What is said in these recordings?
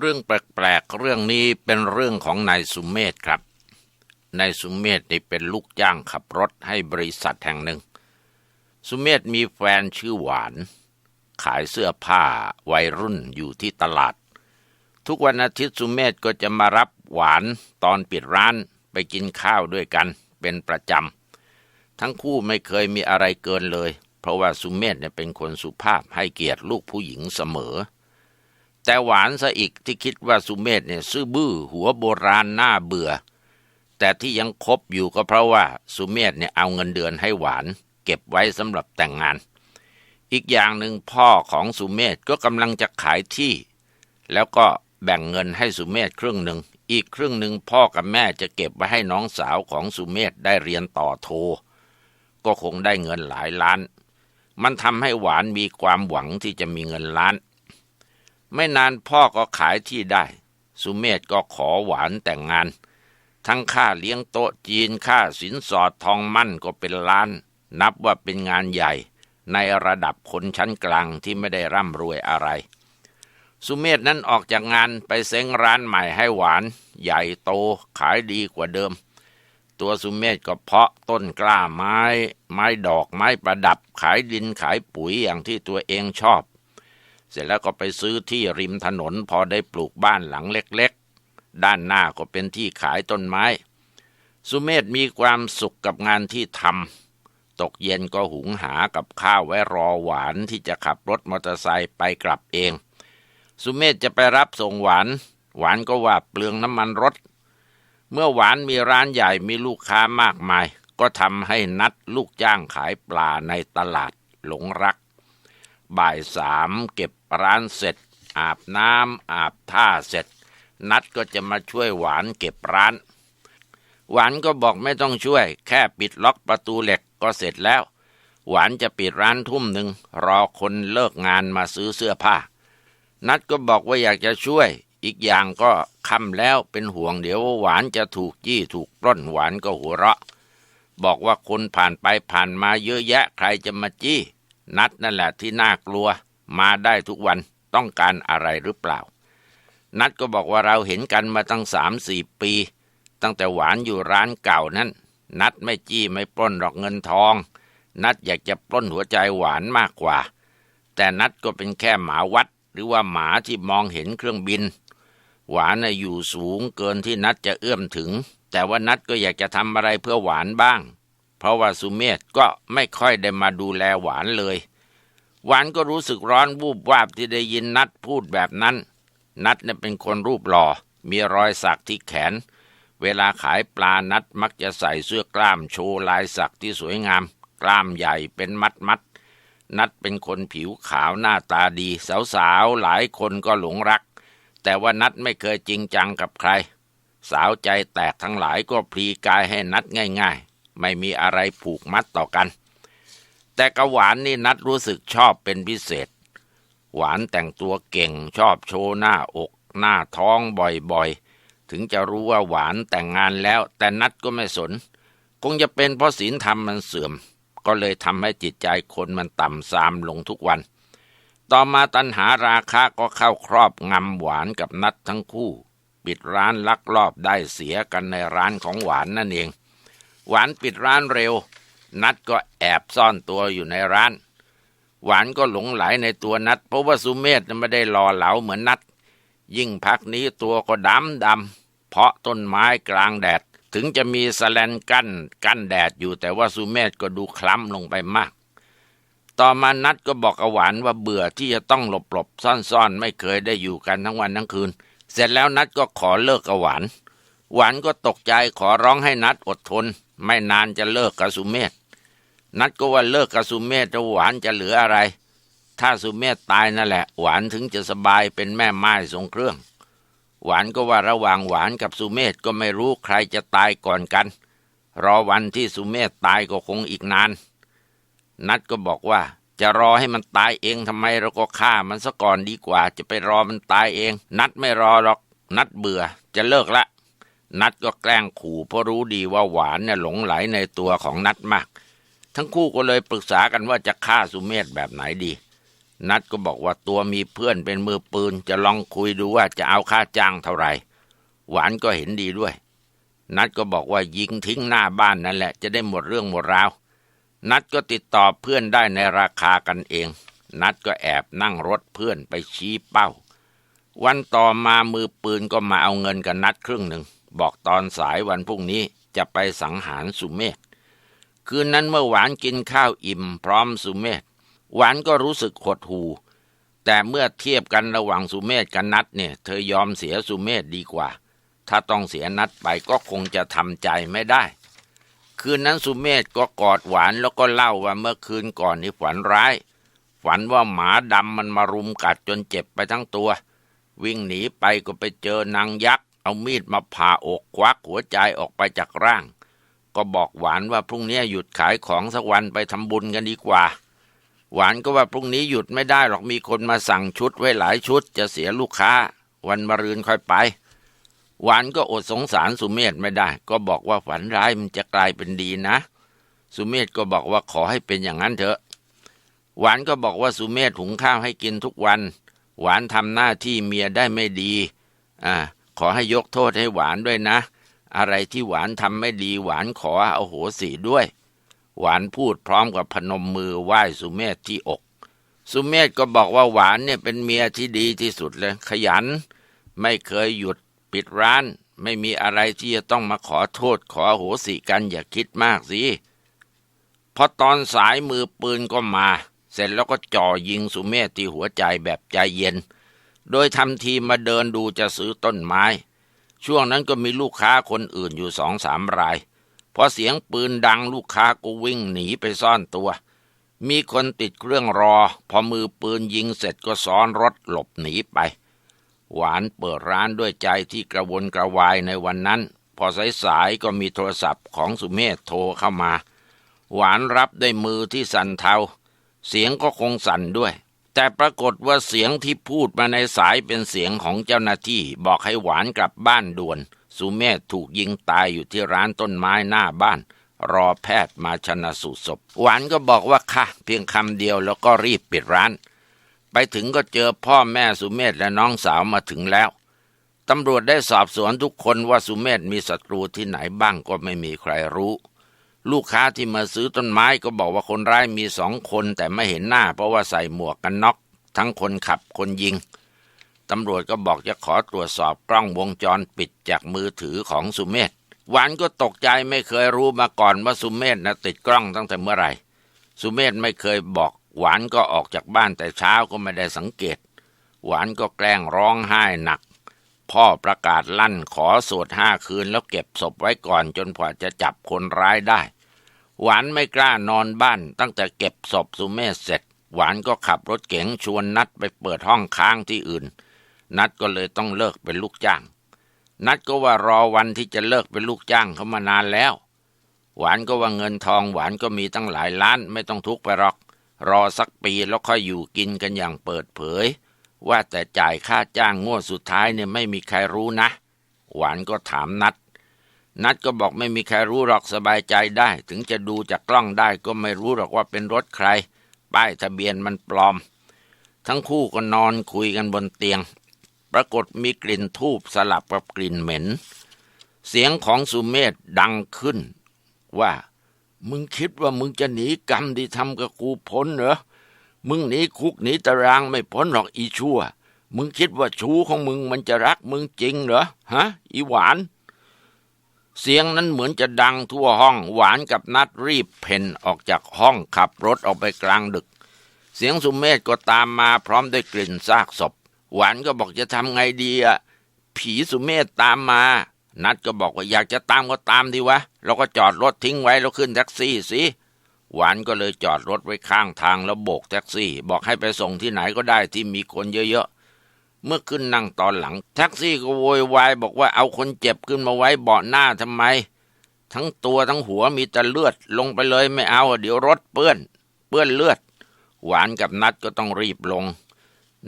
เรื่องแปลกๆเรื่องนี้เป็นเรื่องของนายสุเมธครับ นายสุเมธนี่เป็นลูกจ้างขับรถให้บริษัทแห่งหนึ่ง สุเมธมีแฟนชื่อหวาน ขายเสื้อผ้าวัยรุ่นอยู่ที่ตลาด ทุกวันอาทิตย์สุเมธก็จะมารับหวานตอนปิดร้านไปกินข้าวด้วยกันเป็นประจำ ทั้งคู่ไม่เคยมีอะไรเกินเลย เพราะว่าสุเมธเนี่ยเป็นคนสุภาพให้เกียรติลูกผู้หญิงเสมอ แต่หวานซะอีกที่คิดว่าสุเมธเนี่ยซื่อบื้อหัวโบราณน่าเบื่อ แต่ที่ยังคบอยู่ก็เพราะว่าสุเมธเนี่ยเอาเงินเดือนให้หวาน เก็บไว้สำหรับแต่งงาน อีกอย่างหนึ่งพ่อของสุเมธก็กำลังจะขายที่ แล้วก็แบ่งเงินให้สุเมธครึ่งหนึ่งอีกครึ่งหนึ่งพ่อกับแม่จะเก็บไว้ให้น้องสาวของสุเมธได้เรียนต่อโท ก็คงได้เงินหลายล้าน มันทำให้หวานมีความหวังที่จะมีเงินล้าน ไม่นานพ่อก็ขายที่ได้ สุเมธก็ขอหวานแต่งงาน ทั้งค่าเลี้ยงโต๊ะจีนค่าสินสอดทองมั่นก็เป็นล้าน นับว่าเป็นงานใหญ่ ในระดับคนชั้นกลางที่ไม่ได้ร่ำรวยอะไร สุเมธนั้นออกจากงานไปเซ้งร้านใหม่ให้หวาน ใหญ่โตขายดีกว่าเดิมตัวสุเมธก็เพาะต้นกล้าไม้ ไม้ดอกไม้ประดับ ขายดินขายปุ๋ยอย่างที่ตัวเองชอบ เสร็จแล้วก็ไปซื้อที่ริมถนนพอได้ปลูกบ้านหลังเล็กๆ ด้านหน้าก็เป็นที่ขายต้นไม้ สุเมธมีความสุขกับงานที่ทำตกเย็นก็หุงหากับข้าวไว้รอหวานที่จะขับรถมอเตอร์ไซค์ไปกลับเอง สุเมธจะไปรับส่งหวาน หวานก็ว่าเปลืองน้ำมันรถ เมื่อหวานมีร้านใหญ่มีลูกค้ามากมาย ก็ทำให้นัดลูกจ้างขายปลาในตลาดหลงรัก บ่ายสามเก็บร้านเสร็จ อาบน้ำอาบท่าเสร็จ นัดก็จะมาช่วยหวานเก็บร้าน หวานก็บอกไม่ต้องช่วย แค่ปิดล็อกประตูเหล็กก็เสร็จแล้ว หวานจะปิดร้านทุ่มหนึ่งรอคนเลิกงานมาซื้อเสื้อผ้า นัดก็บอกว่าอยากจะช่วย อีกอย่างก็ค่ำแล้วเป็นห่วงเดี๋ยวหวานจะถูกจี้ถูกปล้นหวานก็หัวเราะ บอกว่าคนผ่านไปผ่านมาเยอะแยะใครจะมาจี้ นัดนั่นแหละที่น่ากลัว มาได้ทุกวันต้องการอะไรหรือเปล่า นัดก็บอกว่าเราเห็นกันมาตั้งสามสี่ปี ตั้งแต่หวานอยู่ร้านเก่านั้น นัดไม่จี้ไม่ปล้นหรอกเงินทอง นัดอยากจะปล้นหัวใจหวานมากกว่า แต่นัดก็เป็นแค่หมาวัด หรือว่าหมาที่มองเห็นเครื่องบิน หวานน่ะอยู่สูงเกินที่นัดจะเอื้อมถึง แต่ว่านัดก็อยากจะทำอะไรเพื่อหวานบ้าง เพราะว่าสุเมธก็ไม่ค่อยได้มาดูแลหวานเลย หวานก็รู้สึกร้อนวูบวาบที่ได้ยินนัดพูดแบบนั้น นัดเนี่ยเป็นคนรูปหล่อ มีรอยสักที่แขน เวลาขายปลานัดมักจะใส่เสื้อกล้ามโชว์ลายสักที่สวยงาม กล้ามใหญ่เป็นมัดมัดนัดเป็นคนผิวขาวหน้าตาดี สาวๆหลายคนก็หลงรัก แต่ว่านัดไม่เคยจริงจังกับใคร สาวใจแตกทั้งหลายก็พลีกายให้นัดง่าย ไม่มีอะไรผูกมัดต่อกัน แต่กระหวานนี่นัดรู้สึกชอบเป็นพิเศษ หวานแต่งตัวเก่งชอบโชว์หน้าอก หน้าท้องบ่อยๆ ถึงจะรู้ว่าหวานแต่งงานแล้ว แต่นัดก็ไม่สน คงจะเป็นเพราะศีลธรรมมันเสื่อม ก็เลยทำให้จิตใจคนมันต่ำทรามลงทุกวัน ต่อมาตัณหาราคะก็เข้าครอบงำหวานกับนัดทั้งคู่ปิดร้านลักลอบได้เสียกันในร้านของหวานนั่นเอง หวานปิดร้านเร็ว นัดก็แอบซ่อนตัวอยู่ในร้าน หวานก็หลงไหลในตัวนัดเพราะว่าสุเมธไม่ได้หล่อเหลาเหมือนนัด ยิ่งพักนี้ตัวก็ดำดำเพราะต้นไม้กลางแดด ถึงจะมีสแลนกั้นกั้นแดดอยู่แต่ว่าสุเมธก็ดูคล้ำลงไปมาก ต่อมานัดก็บอกกับหวานว่าเบื่อที่จะต้องหลบหลบซ่อนซ่อนไม่เคยได้อยู่กันทั้งวันทั้งคืน เสร็จแล้วนัดก็ขอเลิกกับหวานหวานก็ตกใจขอร้องให้นัดอดทน ไม่นานจะเลิกกับสุเมธนัดก็ว่าเลิกกับสุเมธแล้วหวานจะเหลืออะไร ถ้าสุเมธตายนั่นแหละ หวานถึงจะสบายเป็นแม่ไม้ทรงเครื่อง หวานก็ว่าระหว่างหวานกับสุเมธก็ไม่รู้ใครจะตายก่อนกัน รอวันที่สุเมธตายก็คงอีกนาน นัดก็บอกว่าจะรอให้มันตายเองทำไมเราก็ฆ่ามันซะก่อนดีกว่า จะไปรอมันตายเอง นัดไม่รอหรอก นัดเบื่อ จะเลิกละ นัดก็แกล้งขู่เพราะรู้ดีว่าหวานเนี่ยหลงไหลในตัวของนัดมาก ทั้งคู่ก็เลยปรึกษากันว่าจะฆ่าสุเมธแบบไหนดี นัดก็บอกว่าตัวมีเพื่อนเป็นมือปืน จะลองคุยดูว่าจะเอาค่าจ้างเท่าไหร่ หวานก็เห็นดีด้วย นัดก็บอกว่ายิงทิ้งหน้าบ้านนั่นแหละจะได้หมดเรื่องหมดราว นัดก็ติดต่อเพื่อนได้ในราคากันเอง นัดก็แอบนั่งรถเพื่อนไปชี้เป้า วันต่อมามือปืนก็มาเอาเงินกับนัดครึ่งหนึ่ง บอกตอนสายวันพรุ่งนี้จะไปสังหารสุเมธคืนนั้นเมื่อหวานกินข้าวอิ่มพร้อมสุเมธหวานก็รู้สึกหดหูแต่เมื่อเทียบกันระหว่างสุเมธกับนัดเนี่ย เธอยอมเสียสุเมธดีกว่า ถ้าต้องเสียนัดไปก็คงจะทำใจไม่ได้ คืนนั้นสุเมธก็กอดหวานแล้วก็เล่าว่าเมื่อคืนก่อนนี่ฝันร้าย ฝันว่าหมาดำมันมารุมกัดจนเจ็บไปทั้งตัว วิ่งหนีไปก็ไปเจอนางยักษ์ เอามีดมาผ่าอกควักหัวใจออกไปจากร่าง ก็บอกหวานว่าพรุ่งนี้หยุดขายของสักวันไปทำบุญกันดีกว่า หวานก็ว่าพรุ่งนี้หยุดไม่ได้หรอกมีคนมาสั่งชุดไว้หลายชุด จะเสียลูกค้า วันมะรืนค่อยไป หวานก็อดสงสารสุเมธไม่ได้ ก็บอกว่าฝันร้ายมันจะกลายเป็นดีนะ สุเมธก็บอกว่าขอให้เป็นอย่างนั้นเถอะ หวานก็บอกว่าสุเมธหุงข้าวให้กินทุกวัน หวานทำหน้าที่เมียได้ไม่ดี อ่า ขอให้ยกโทษให้หวานด้วยนะ อะไรที่หวานทำไม่ดีหวานขอเอาโหสิด้วย หวานพูดพร้อมกับพนมมือไหว้สุเมธที่อก สุเมธก็บอกว่าหวานเนี่ยเป็นเมียที่ดีที่สุดเลย ขยัน ไม่เคยหยุดปิดร้าน ไม่มีอะไรที่จะต้องมาขอโทษขอโหสิกันอย่าคิดมากสิพอตอนสายมือปืนก็มา เสร็จแล้วก็จ่อยิงสุเมธที่หัวใจแบบใจเย็น โดยทำทีมาเดินดูจะซื้อต้นไม้ ช่วงนั้นก็มีลูกค้าคนอื่นอยู่สองสามรายพอเสียงปืนดังลูกค้าก็วิ่งหนีไปซ่อนตัว มีคนติดเครื่องรอ พอมือปืนยิงเสร็จก็ซ้อนรถหลบหนีไป หวานเปิดร้านด้วยใจที่กระวนกระวายในวันนั้น พอสายๆก็มีโทรศัพท์ของสุเมธโทรเข้ามา หวานรับด้วยมือที่สั่นเทา เสียงก็คงสั่นด้วย แต่ปรากฏว่าเสียงที่พูดมาในสายเป็นเสียงของเจ้าหน้าที่บอกให้หวานกลับบ้านด่วน สุเมธถูกยิงตายอยู่ที่ร้านต้นไม้หน้าบ้าน รอแพทย์มาชนะสูตรศพ หวานก็บอกว่าค่ะ เพียงคำเดียวแล้วก็รีบปิดร้าน ไปถึงก็เจอพ่อแม่สุเมธและน้องสาวมาถึงแล้วตำรวจได้สอบสวนทุกคนว่าสุเมธมีศัตรูที่ไหนบ้างก็ไม่มีใครรู้ ลูกค้าที่มาซื้อต้นไม้ก็บอกว่าคนร้ายมีสองคนแต่ไม่เห็นหน้า เพราะว่าใส่หมวกกันน็อกทั้งคนขับคนยิง ตำรวจก็บอกจะขอตรวจสอบกล้องวงจรปิดจากมือถือของสุเมธหวานก็ตกใจไม่เคยรู้มาก่อนว่าสุเมธนะติดกล้องตั้งแต่เมื่อไหร่ สุเมธไม่เคยบอก หวานก็ออกจากบ้านแต่เช้าก็ไม่ได้สังเกต หวานก็แกล้งร้องไห้หนัก พ่อประกาศลั่นขอสวดห้าคืนแล้วเก็บศพไว้ก่อนจนกว่าจะจับคนร้ายได้ หวานไม่กล้านอนบ้าน ตั้งแต่เก็บศพสุเมธเสร็จ หวานก็ขับรถเก๋งชวนนัดไปเปิดห้องค้างที่อื่น นัดก็เลยต้องเลิกเป็นลูกจ้าง นัดก็ว่ารอวันที่จะเลิกเป็นลูกจ้างเขามานานแล้ว หวานก็ว่าเงินทองหวานก็มีตั้งหลายล้านไม่ต้องทุกข์ไปหรอก รอสักปีแล้วค่อยอยู่กินกันอย่างเปิดเผย ว่าแต่จ่ายค่าจ้างงวดสุดท้ายเนี่ยไม่มีใครรู้นะ หวานก็ถามนัด นัดก็บอกไม่มีใครรู้หรอกสบายใจได้ ถึงจะดูจากกล้องได้ก็ไม่รู้หรอกว่าเป็นรถใคร ป้ายทะเบียนมันปลอม ทั้งคู่ก็นอนคุยกันบนเตียง ปรากฏมีกลิ่นทูบสลับกับกลิ่นเหม็น เสียงของสุเมธดังขึ้น ว่า มึงคิดว่ามึงจะหนีกรรมที่ทำกับกูพ้นเหรอ มึงหนีคุกหนีตารางไม่พ้นหรอกอีชั่ว มึงคิดว่าชูของมึงมันจะรักมึงจริงเหรอฮะ อีหวาน เสียงนั้นเหมือนจะดังทั่วห้องหวานกับนัดรีบเพ่นออกจากห้องขับรถออกไปกลางดึก เสียงสุเมธก็ตามมาพร้อมด้วยกลิ่นซากศพ หวานก็บอกจะทำไงดีอะผีสุเมธตามมา นัดก็บอกว่าอยากจะตามก็ตามดีวะเราก็จอดรถทิ้งไว้แล้วขึ้นแท็กซี่สิหวานก็เลยจอดรถไว้ข้างทางแล้วโบกแท็กซี่ บอกให้ไปส่งที่ไหนก็ได้ที่มีคนเยอะ เมื่อขึ้นนั่งตอนหลัง แท็กซี่ก็โวยวายบอกว่าเอาคนเจ็บขึ้นมาไว้เบาะหน้าทำไม ทั้งตัวทั้งหัวมีแต่เลือดลงไปเลยไม่เอา เดี๋ยวรถเปื้อน เปื้อนเลือด หวานกับนัดก็ต้องรีบลง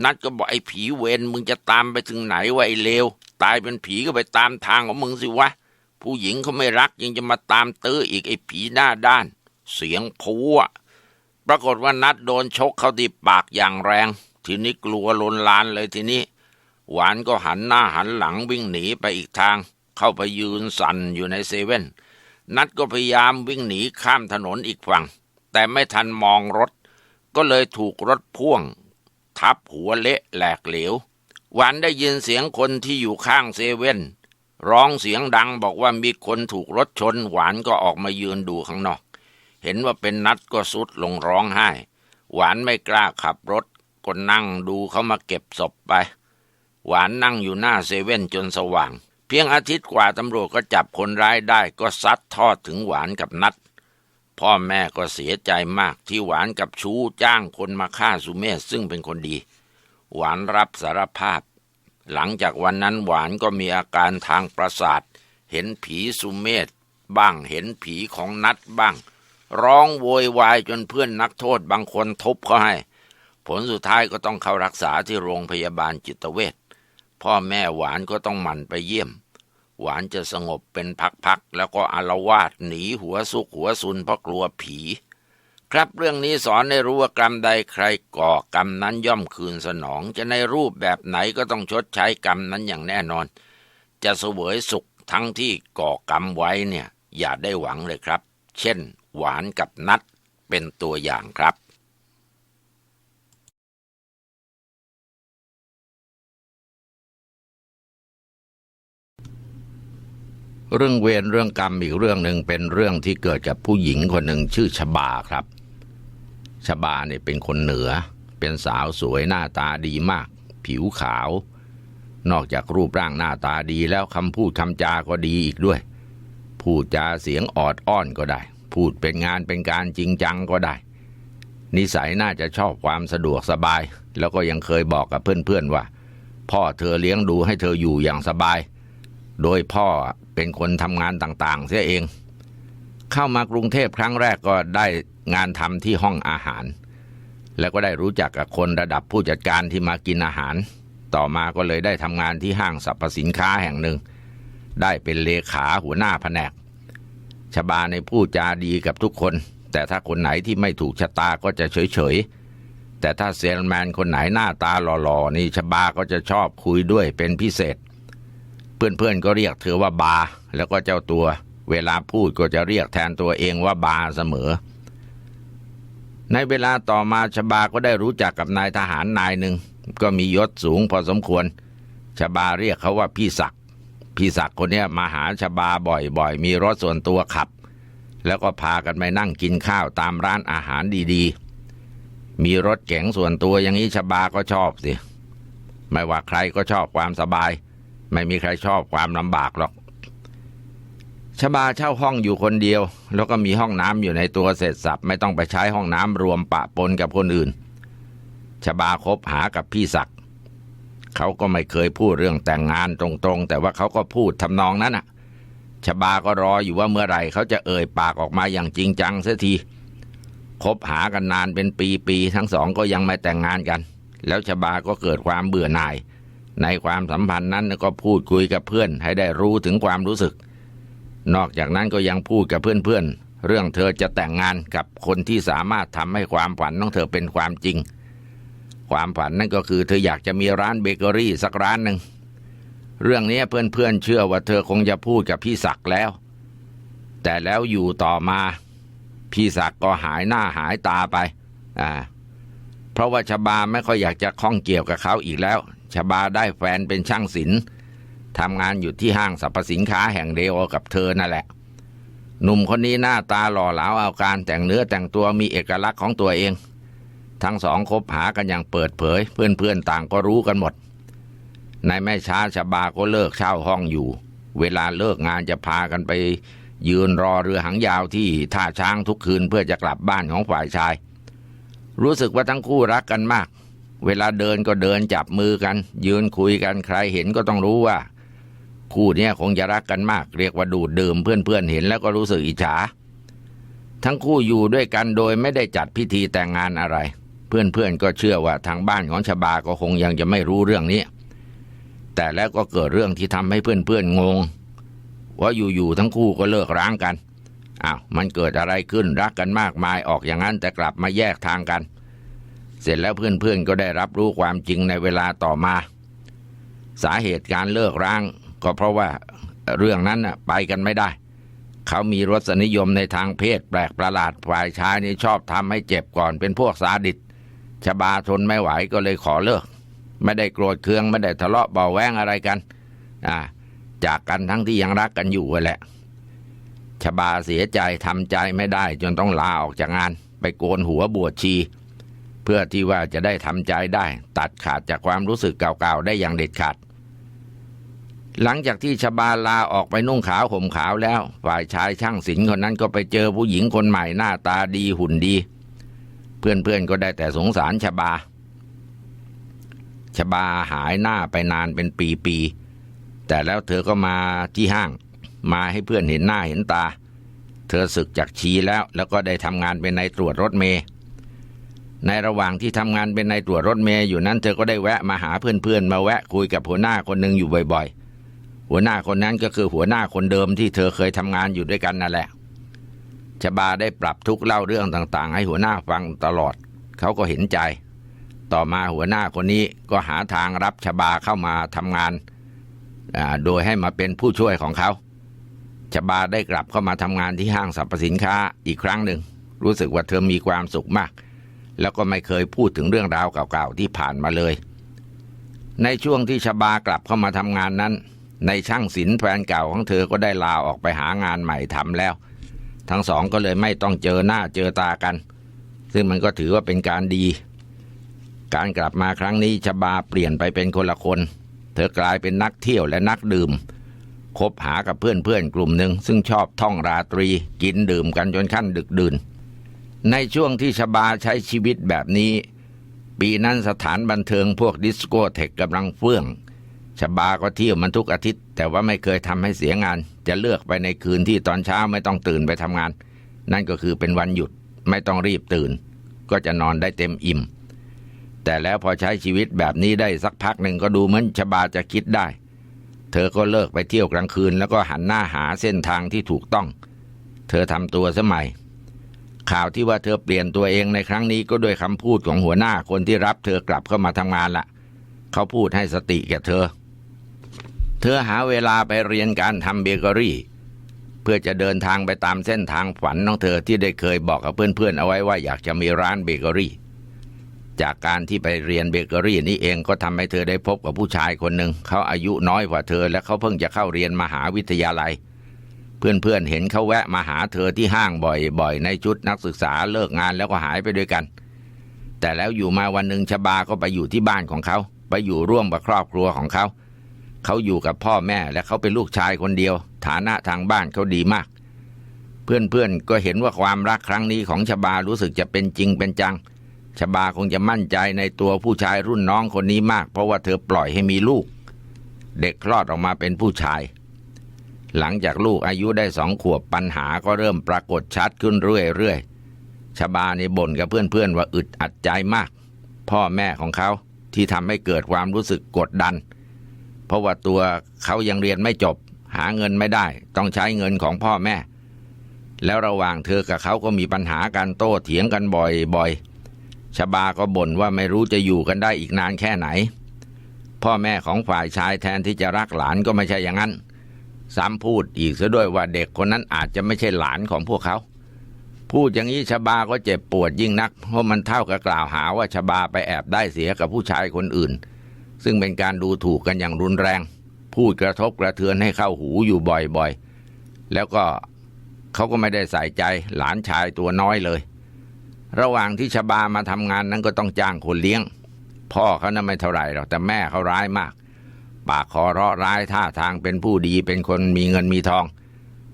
นัดก็บอกไอ้ผีเวรมึงจะตามไปถึงไหนวะไอ้เลวตายเป็นผีก็ไปตามทางของมึงสิวะผู้หญิงเขาไม่รักยังจะมาตามตื้ออีกไอ้ผีหน้าด้าน เสียงพูอะปรากฏว่านัดโดนชกเข้าที่ปากอย่างแรง ทีนี้กลัวลนลานเลยทีนี้ หวานก็หันหน้าหันหลังวิ่งหนีไปอีกทาง เข้าไปยืนสั่นอยู่ในเซเว่น นัดก็พยายามวิ่งหนีข้ามถนนอีกฝั่ง แต่ไม่ทันมองรถ ก็เลยถูกรถพ่วง ทับหัวเละแหลกเหลว หวานได้ยินเสียงคนที่อยู่ข้างเซเว่นร้องเสียงดังบอกว่ามีคนถูกรถชน หวานก็ออกมายืนดูข้างนอก เห็นว่าเป็นนัดก็สุดลงร้องไห้ หวานไม่กล้าขับรถ ก็นั่งดูเขามาเก็บศพไป หวานนั่งอยู่หน้าเซเว่นจนสว่าง เพียงอาทิตย์กว่าตำรวจก็จับคนร้ายได้ก็ซัดทอดถึงหวานกับนัด พ่อแม่ก็เสียใจมากที่หวานกับชูจ้างคนมาฆ่าสุเมธซึ่งเป็นคนดี หวานรับสารภาพ หลังจากวันนั้นหวานก็มีอาการทางประสาท เห็นผีสุเมธบ้างเห็นผีของนัดบ้าง ร้องโวยวายจนเพื่อนนักโทษบางคนทุบเขาให้ ผลสุดท้ายก็ต้องเข้ารักษาที่โรงพยาบาลจิตเวชพ่อแม่หวานก็ต้องหมั่นไปเยี่ยม หวานจะสงบเป็นพักๆ แล้วก็อารวาสหนีหัวสุกหัวซุนเพราะกลัวผี ครับเรื่องนี้สอนให้รู้ว่ากรรมใดใครก่อกรรมนั้นย่อมคืนสนอง จะในรูปแบบไหนก็ต้องชดใช้กรรมนั้นอย่างแน่นอน จะเสวยสุขทั้งที่ก่อกรรมไว้เนี่ยอย่าได้หวังเลยครับ เช่น หวานกับนัดเป็นตัวอย่างครับ เรื่องเวรเรื่องกรรมอีกเรื่องหนึ่งเป็นเรื่องที่เกิดกับผู้หญิงคนหนึ่งชื่อชบาครับ ชบาเนี่ยเป็นคนเหนือ เป็นสาวสวยหน้าตาดีมาก ผิวขาว นอกจากรูปร่างหน้าตาดีแล้วคำพูดคำจาก็ดีอีกด้วย พูดจาเสียงออดอ้อนก็ได้ พูดเป็นงานเป็นการจริงจังก็ได้ นิสัยน่าจะชอบความสะดวกสบาย แล้วก็ยังเคยบอกกับเพื่อนๆว่า พ่อเธอเลี้ยงดูให้เธออยู่อย่างสบาย โดยพ่อ เป็นคนทำงานต่างๆ เสียเอง เข้ามากรุงเทพครั้งแรกก็ได้งานทำที่ห้องอาหาร แล้วก็ได้รู้จักกับคนระดับผู้จัดการที่มากินอาหาร ต่อมาก็เลยได้ทำงานที่ห้างสรรพสินค้าแห่งหนึ่ง ได้เป็นเลขาหัวหน้าแผนกชบาในพูดจาดีกับทุกคน แต่ถ้าคนไหนที่ไม่ถูกชะตาก็จะเฉยๆแต่ถ้าเซลแมนคนไหนหน้าตาหล่อๆนี่ชบาก็จะชอบคุยด้วยเป็นพิเศษ เพื่อนๆก็เรียกเธอว่าบา แล้วก็เจ้าตัว เวลาพูดก็จะเรียกแทนตัวเองว่าบาเสมอ ในเวลาต่อมาชบาก็ได้รู้จักกับนายทหารนายหนึ่ง ก็มียศสูงพอสมควร ชบาเรียกเขาว่าพี่ศักพี่ศักคนนี้มาหาชบาบ่อยๆ มีรถส่วนตัวขับ แล้วก็พากันไปนั่งกินข้าวตามร้านอาหารดีๆ มีรถเก๋งส่วนตัวอย่างนี้ชบาก็ชอบสิ ไม่ว่าใครก็ชอบความสบาย ไม่มีใครชอบความลำบากหรอกชบาเช่าห้องอยู่คนเดียว แล้วก็มีห้องน้ำอยู่ในตัวเสร็จสับไม่ต้องไปใช้ห้องน้ำรวมปะปนกับคนอื่น ชบาคบหากับพี่ศักดิ์เขาก็ไม่เคยพูดเรื่องแต่งงานตรงๆ แต่ว่าเขาก็พูดทำนองนั้นอะชบาก็รออยู่ว่าเมื่อไหร่เขาจะเอ่ยปากออกมาอย่างจริงจังเสียทีคบหากันนานเป็นปีๆทั้งสองก็ยังไม่แต่งงานกัน แล้วชบาก็เกิดความเบื่อหน่าย ในความสัมพันธ์นั้นก็พูดคุยกับเพื่อนให้ได้รู้ถึงความรู้สึก นอกจากนั้นก็ยังพูดกับเพื่อนๆ เรื่องเธอจะแต่งงานกับคนที่สามารถทำให้ความฝันของเธอเป็นความจริง ความฝันนั่นก็คือเธออยากจะมีร้านเบเกอรี่สักร้านหนึ่ง เรื่องนี้เพื่อนๆเชื่อว่าเธอคงจะพูดกับพี่ศักดิ์แล้ว แต่แล้วอยู่ต่อมาพี่ศักดิ์ก็หายหน้าหายตาไป อ่า เพราะว่าชบาไม่ค่อยอยากจะข้องเกี่ยวกับเขาอีกแล้ว ชบาได้แฟนเป็นช่างศิลป์ทำงานอยู่ที่ห้างสรรพสินค้าแห่งเดียวกับเธอนั่นแหละ หนุ่มคนนี้หน้าตาหล่อเหลาเอาการแต่งเนื้อแต่งตัวมีเอกลักษณ์ของตัวเอง ทั้งสองคบหากันอย่างเปิดเผย เพื่อนๆต่างก็รู้กันหมด ในไม่ช้าชบาก็เลิกเช่าห้องอยู่ เวลาเลิกงานจะพากันไป ยืนรอเรือหางยาวที่ท่าช้างทุกคืนเพื่อจะกลับบ้านของฝ่ายชาย รู้สึกว่าทั้งคู่รักกันมาก เวลาเดินก็เดินจับมือกัน ยืนคุยกันใครเห็นก็ต้องรู้ว่า คู่นี้คงจะรักกันมาก เรียกว่าดูดดื่มเพื่อนๆเห็นแล้วก็รู้สึกอิจฉาทั้งคู่อยู่ด้วยกันโดยไม่ได้จัดพิธีแต่งงานอะไร เพื่อนๆก็เชื่อว่าทางบ้านของชบาก็คงยังจะไม่รู้เรื่องนี้ แต่แล้วก็เกิดเรื่องที่ทำให้เพื่อนๆงง ว่าอยู่ๆทั้งคู่ก็เลิกร้างกันอ้าวมันเกิดอะไรขึ้นรักกันมากมายออกอย่างนั้นแต่กลับมาแยกทางกัน เสร็จแล้วเพื่อนๆก็ได้รับรู้ความจริงในเวลาต่อมา สาเหตุการเลิกร้าง ก็เพราะว่าเรื่องนั้นน่ะไปกันไม่ได้ เขามีรสนิยมในทางเพศแปลกประหลาดฝ่ายชายนี่ชอบทำให้เจ็บก่อนเป็นพวกสาดิตชบาทนไม่ไหวก็เลยขอเลิก ไม่ได้โกรธเคืองไม่ได้ทะเลาะเบาแวงอะไรกันอ่าจากกันทั้งที่ยังรักกันอยู่แหละชบาเสียใจทำใจไม่ได้จนต้องลาออกจากงาน ไปโกนหัวบวชชี พื่อที่ว่าจะได้ทำใจได้ ตัดขาดจากความรู้สึกเก่าๆได้อย่างเด็ดขาด หลังจากที่ชบาลาออกไปนุ่งขาวห่มขาวแล้ว ฝ่ายชายช่างศิลป์คนนั้นก็ไปเจอผู้หญิงคนใหม่หน้าตาดีหุ่นดี เพื่อนๆก็ได้แต่สงสารชบา ชบาหายหน้าไปนานเป็นปีๆแต่แล้วเธอก็มาที่ห้าง มาให้เพื่อนเห็นหน้าเห็นตา เธอศึกจากชีแล้วแล้วก็ได้ทำงานเป็นนายตรวจรถเมย์ ในระหว่างที่ทำงานเป็นนายตรวจรถเมย์อยู่นั้นเธอก็ได้แวะมาหาเพื่อนๆ มาแวะคุยกับหัวหน้าคนหนึ่งอยู่บ่อยๆ หัวหน้าคนนั้นก็คือหัวหน้าคนเดิมที่เธอเคยทำงานอยู่ด้วยกันนั่นแหละชบาได้ปรับทุกเล่าเรื่องต่างๆ ให้หัวหน้าฟังตลอด เขาก็เห็นใจ ต่อมาหัวหน้าคนนี้ก็หาทางรับชบาเข้ามาทำงาน โดยให้มาเป็นผู้ช่วยของเขาชบาได้กลับเข้ามาทำงานที่ห้างสรรพสินค้าอีกครั้งหนึ่ง รู้สึกว่าเธอมีความสุขมาก แล้วก็ไม่เคยพูดถึงเรื่องราวเก่าๆที่ผ่านมาเลย ในช่วงที่ชบากลับเข้ามาทำงานนั้น ในช่างศิลป์แฟนเก่าของเธอก็ได้ลาออกไปหางานใหม่ทำแล้ว ทั้งสองก็เลยไม่ต้องเจอหน้าเจอตากัน ซึ่งมันก็ถือว่าเป็นการดี การกลับมาครั้งนี้ชบาเปลี่ยนไปเป็นคนละคน เธอกลายเป็นนักเที่ยวและนักดื่มคบหากับเพื่อนเพื่อนๆกลุ่มหนึ่งซึ่งชอบท่องราตรี กินดื่มกันจนขั้นดึกดื่น ในช่วงที่ชบาใช้ชีวิตแบบนี้ ปีนั้นสถานบันเทิงพวกดิสโก้เทคกำลังเฟื่องชบาก็เที่ยวมันทุกอาทิตย์ แต่ว่าไม่เคยทำให้เสียงาน จะเลือกไปในคืนที่ตอนเช้าไม่ต้องตื่นไปทำงาน นั่นก็คือเป็นวันหยุดไม่ต้องรีบตื่น ก็จะนอนได้เต็มอิ่ม แต่แล้วพอใช้ชีวิตแบบนี้ได้สักพักหนึ่งก็ดูเหมือนชบาจะคิดได้ เธอก็เลิกไปเที่ยวกลางคืน แล้วก็หันหน้าหาเส้นทางที่ถูกต้อง เธอทำตัวสมัย ข่าวที่ว่าเธอเปลี่ยนตัวเองในครั้งนี้ก็ด้วยคำพูดของหัวหน้าคนที่รับเธอกลับเข้ามาทำงานละเขาพูดให้สติแก่เธอ เธอหาเวลาไปเรียนการทำเบเกอรี่ เพื่อจะเดินทางไปตามเส้นทางฝันของเธอที่ได้เคยบอกกับเพื่อนๆ เอาไว้ว่าอยากจะมีร้านเบเกอรี่ จากการที่ไปเรียนเบเกอรี่นี้เองก็ทำให้เธอได้พบกับผู้ชายคนหนึ่งเขาอายุน้อยกว่าเธอและเขาเพิ่งจะเข้าเรียนมหาวิทยาลัยเเพื่อนๆเห็นเขาแวะมาหาเธอที่ห้างบ่อยๆ ในชุดนักศึกษาเลิกงานแล้วก็หายไปด้วยกัน แต่แล้วอยู่มาวันหนึ่งชบาก็ไปอยู่ที่บ้านของเขา ไปอยู่ร่วมกับครอบครัวของเขา เขาอยู่กับพ่อแม่และเขาเป็นลูกชายคนเดียว ฐานะทางบ้านเขาดีมาก เพื่อนๆก็เห็นว่าความรักครั้งนี้ของชบารู้สึกจะเป็นจริงเป็นจังชบาคงจะมั่นใจในตัวผู้ชายรุ่นน้องคนนี้มาก เพราะว่าเธอปล่อยให้มีลูก เด็กคลอดออกมาเป็นผู้ชาย หลังจากลูกอายุได้สองขวบปัญหาก็เริ่มปรากฏชัดขึ้นเรื่อยๆชบาในบ่นกับเพื่อนๆว่าอึดอัดใจมาก พ่อแม่ของเขาที่ทำให้เกิดความรู้สึกกดดัน เพราะว่าตัวเขายังเรียนไม่จบ หาเงินไม่ได้ ต้องใช้เงินของพ่อแม่ แล้วระหว่างเธอกับเขาก็มีปัญหาการโต้เถียงกันบ่อยๆชบาก็บ่นว่าไม่รู้จะอยู่กันได้อีกนานแค่ไหน พ่อแม่ของฝ่ายชายแทนที่จะรักหลานก็ไม่ใช่อย่างนั้น ซ้ำพูดอีกซะด้วยว่าเด็กคนนั้นอาจจะไม่ใช่หลานของพวกเขา พูดอย่างนี้ชบาก็เจ็บปวดยิ่งนัก เพราะมันเท่ากับกล่าวหาว่าชบาไปแอบได้เสียกับผู้ชายคนอื่น ซึ่งเป็นการดูถูกกันอย่างรุนแรง พูดกระทบกระเทือนให้เข้าหูอยู่บ่อยๆ แล้วก็เขาก็ไม่ได้ใส่ใจหลานชายตัวน้อยเลย ระหว่างที่ชบามาทำงานนั้นก็ต้องจ้างคนเลี้ยง พ่อเขาน่ะไม่เท่าไหร่หรอกแต่แม่เขาร้ายมาก ปากคอเราะร้ายท่าทางเป็นผู้ดีเป็นคนมีเงินมีทอง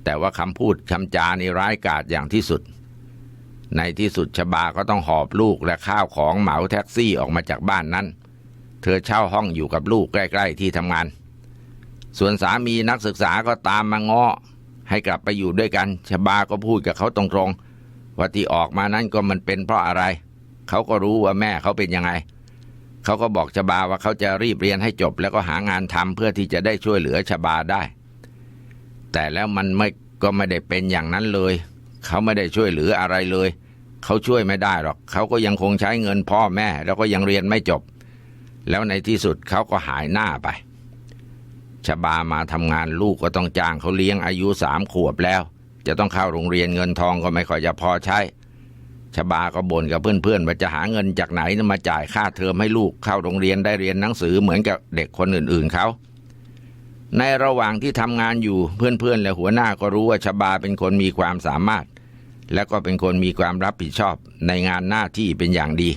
แต่ว่าคำพูดคำจานี่ร้ายกาจอย่างที่สุด ในที่สุดชบาก็ต้องหอบลูกและข้าวของเหมาแท็กซี่ออกมาจากบ้านนั้น เธอเช่าห้องอยู่กับลูกใกล้ ๆ ที่ทำงาน ส่วนสามีนักศึกษาก็ตามมาง้อให้กลับไปอยู่ด้วยกันชบาก็พูดกับเขาตรงๆว่าที่ออกมานั้นก็มันเป็นเพราะอะไร เขาก็รู้ว่าแม่เขาเป็นยังไงเขาก็บอกชบาว่าเขาจะรีบเรียนให้จบ แล้วก็หางานทำเพื่อที่จะได้ช่วยเหลือชบาได้ แต่แล้วมันไม่ก็ไม่ได้เป็นอย่างนั้นเลย เขาไม่ได้ช่วยเหลืออะไรเลย เขาช่วยไม่ได้หรอก เขาก็ยังคงใช้เงินพ่อแม่ แล้วก็ยังเรียนไม่จบ แล้วในที่สุดเขาก็หายหน้าไปชบามาทำงานลูกก็ต้องจ้างเขาเลี้ยงอายุสามขวบแล้ว จะต้องเข้าโรงเรียนเงินทองก็ไม่ค่อยจะพอใช้ ชบาก็บ่นกับเพื่อนๆว่าจะหาเงินจากไหนมาจ่ายค่าเทอมให้ลูกเข้าโรงเรียนได้เรียนหนังสือเหมือนกับเด็กคนอื่นๆเขาในระหว่างที่ทำงานอยู่เพื่อนๆและหัวหน้าก็รู้ว่าชบาเป็นคนมีความสามารถ และก็เป็นคนมีความรับผิดชอบในงานหน้าที่เป็นอย่างดี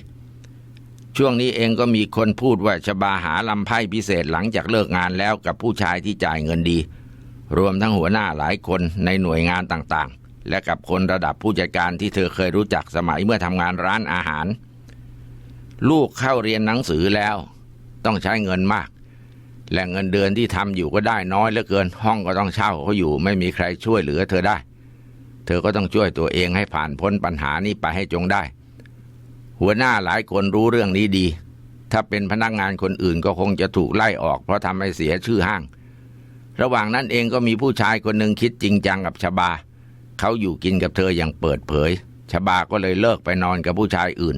ช่วงนี้เองก็มีคนพูดว่าชบาหาลำไพ่พิเศษหลังจากเลิกงานแล้วกับผู้ชายที่จ่ายเงินดี รวมทั้งหัวหน้าหลายคนในหน่วยงานต่างๆ และกับคนระดับผู้จัดการที่เธอเคยรู้จักสมัยเมื่อทำงานร้านอาหาร ลูกเข้าเรียนหนังสือแล้ว ต้องใช้เงินมาก และเงินเดือนที่ทำอยู่ก็ได้น้อยเหลือเกิน ห้องก็ต้องเช่าเขาอยู่ไม่มีใครช่วยเหลือเธอได้ เธอก็ต้องช่วยตัวเองให้ผ่านพ้นปัญหานี้ไปให้จงได้ หัวหน้าหลายคนรู้เรื่องนี้ดี ถ้าเป็นพนักงานคนอื่นก็คงจะถูกไล่ออก เพราะทำให้เสียชื่อห้าง ระหว่างนั้นเองก็มีผู้ชายคนหนึ่งคิดจริงจังกับชบา เขาอยู่กินกับเธออย่างเปิดเผย ชบาก็เลยเลิกไปนอนกับผู้ชายอื่น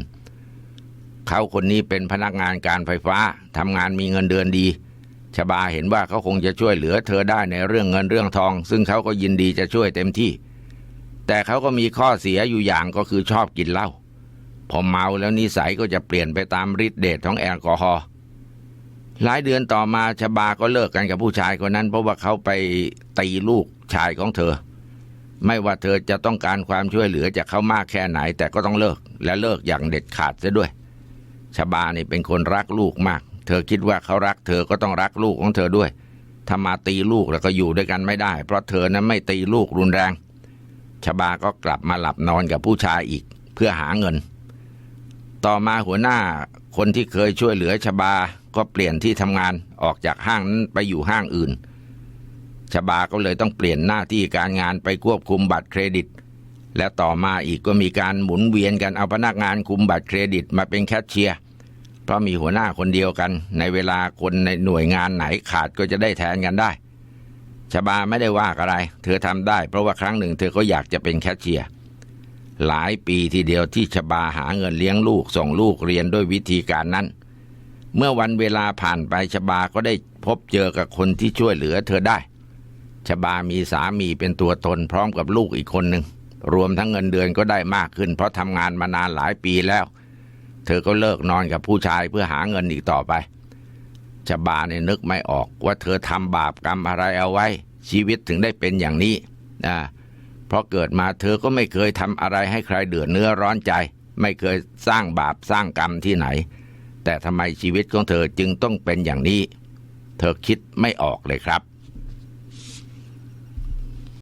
เขาคนนี้เป็นพนักงานการไฟฟ้าทำงานมีเงินเดือนดี ชบาเห็นว่าเขาคงจะช่วยเหลือเธอได้ในเรื่องเงินเรื่องทอง ซึ่งเขาก็ยินดีจะช่วยเต็มที่ แต่เขาก็มีข้อเสียอยู่อย่างก็คือชอบกินเหล้าพอเมาแล้วนิสัยก็จะเปลี่ยนไปตามฤทธิ์เดชของแอลกอฮอล์หลายเดือนต่อมาชบาก็เลิกกันกับผู้ชายคนนั้น เพราะว่าเขาไปตีลูกชายของเธอ ไม่ว่าเธอจะต้องการความช่วยเหลือจากเขามากแค่ไหน แต่ก็ต้องเลิก และเลิกอย่างเด็ดขาดเสียด้วยชบานี่เป็นคนรักลูกมาก เธอคิดว่าเขารัก เธอก็ต้องรักลูกของเธอด้วยถ้ามาตีลูกแล้วก็อยู่ด้วยกันไม่ได้ เพราะเธอนั้นไม่ตีลูกรุนแรงชบาก็กลับมาหลับนอนกับผู้ชายอีก เพื่อหาเงิน ต่อมาหัวหน้าคนที่เคยช่วยเหลือชบาก็เปลี่ยนที่ทำงานออกจากห้างนั้นไปอยู่ห้างอื่น ชบาก็เลยต้องเปลี่ยนหน้าที่การงานไปควบคุมบัตรเครดิต และต่อมาอีกก็มีการหมุนเวียนกันเอาพนักงานคุมบัตรเครดิตมาเป็นแคชเชียร์เพราะมีหัวหน้าคนเดียวกัน ในเวลาคนในหน่วยงานไหนขาดก็จะได้แทนกันได้ชบาไม่ได้ว่าอะไร เธอทำได้เพราะว่าครั้งหนึ่งเธอก็อยากจะเป็นแคชเชียร์หลายปีทีเดียวที่ชบาหาเงินเลี้ยงลูกส่งลูกเรียนด้วยวิธีการนั้น เมื่อวันเวลาผ่านไปชบาก็ได้พบเจอกับคนที่ช่วยเหลือเธอได้ ชบามีสามีเป็นตัวตนพร้อมกับลูกอีกคนหนึ่ง รวมทั้งเงินเดือนก็ได้มากขึ้น เพราะทำงานมานานหลายปีแล้ว เธอก็เลิกนอนกับผู้ชายเพื่อหาเงินอีกต่อไปชบาเนี่ยนึกไม่ออกว่าเธอทำบาปกรรมอะไรเอาไว้ ชีวิตถึงได้เป็นอย่างนี้นะเพราะเกิดมาเธอก็ไม่เคยทำอะไรให้ใครเดือดเนื้อร้อนใจ ไม่เคยสร้างบาปสร้างกรรมที่ไหน แต่ทำไมชีวิตของเธอจึงต้องเป็นอย่างนี้ เธอคิดไม่ออกเลยครับ